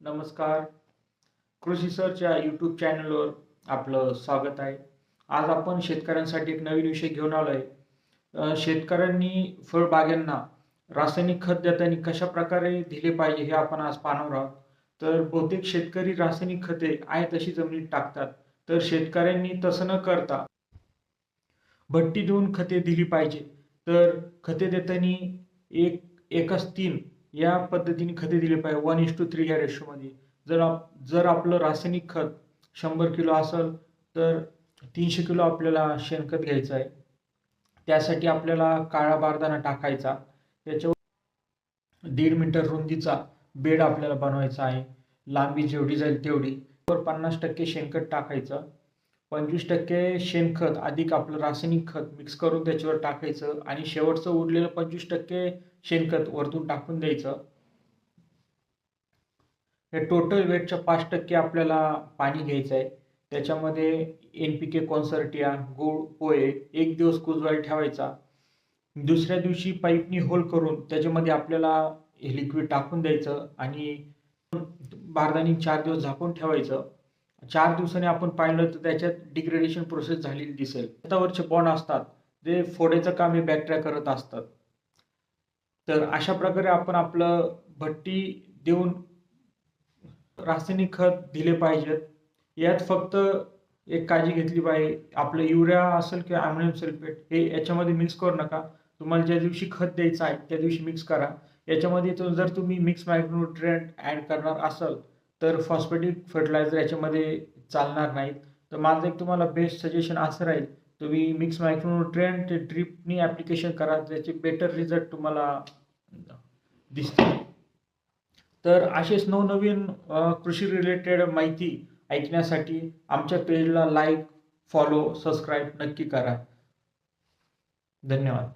नमस्कार. कृषी सरच्या यूट्यूब चॅनलवर आपलं स्वागत आहे. आज आपण शेतकऱ्यांसाठी एक नवीन विषय घेऊन आलो आहे शेतकऱ्यांनी फळबागांना रासायनिक खत देताना कशा प्रकारे दिले पाहिजे हे आपण आज पाहणार आहोत. तर बहुतेक शेतकरी रासायनिक खते आहे तशी जमिनीत टाकतात. तर शेतकऱ्यांनी तसं न करता भट्टी देऊन खते दिली पाहिजे. तर खते देताना एक एकच तीन या पद्धतीने खते दिली पाहिजे. वन इस टू थ्री या रेशोमध्ये जर आप जर आपलं रासायनिक खत शंभर किलो असेल तर तीनशे किलो आपल्याला शेणखत घ्यायचं आहे. त्यासाठी आपल्याला काळा बारदाना टाकायचा. त्याच्यावर दीड मीटर रुंदीचा बेड आपल्याला बनवायचा आहे. लांबी जेवढी जाईल तेवढी. वर पन्नास टक्के शेणखत टाकायचं. पंचवीस टक्के शेणखत अधिक आपलं रासायनिक खत मिक्स करून त्याच्यावर टाकायचं आणि शेवटचं उरलेलं पंचवीस टक्के शेणखत वरतून टाकून द्यायचं. हे टोटल वेटच्या पाच टक्के आपल्याला पाणी घ्यायचं आहे त्याच्यामध्ये एन पी के कॉन्सर्टिया गुळ पोहे एक दिवस कुजवायला ठेवायचा. दुसऱ्या दिवशी पाईपनी होल करून त्याच्यामध्ये आपल्याला हे लिक्विड टाकून द्यायचं आणि बारदानी चार दिवस झाकून ठेवायचं. चार दिवसांनी आपण पाहिलं तर त्याच्यात डिग्रेडेशन प्रोसेस झालेली दिसेल. त्यावरचे बॉन्ड असतात. ते फोडेचं काम हे बॅक्टेरिया करत असतात. तर अशा प्रकारे आपण आपलं भट्टी देऊन रासायनिक खत दिले पाहिजेत. यात फक्त एक काळजी घेतली पाहिजे आपलं युरिया असेल किंवा अमोनियम सल्फेट हे याच्यामध्ये मिक्स करू नका. तुम्हाला ज्या दिवशी खत द्यायचं आहे त्या दिवशी मिक्स करा. याच्यामध्ये जर तुम्ही मिक्स मायक्रोन्युट्रियंट ॲड करणार असाल तर फॉस्फेटिक फर्टिलायझर याच्यामध्ये चालणार नाहीत. तर माझं एक तुम्हाला बेस्ट सजेशन असं राहील तुम्ही मिक्स मायक्रोन्युट्रिएंट ड्रिपनी ॲप्लिकेशन करा त्याचे बेटर रिझल्ट तुम्हाला दिसतील. तर असेच नवनवीन कृषी रिलेटेड माहिती ऐकण्यासाठी आमच्या पेजला लाईक फॉलो सबस्क्राईब नक्की करा. धन्यवाद.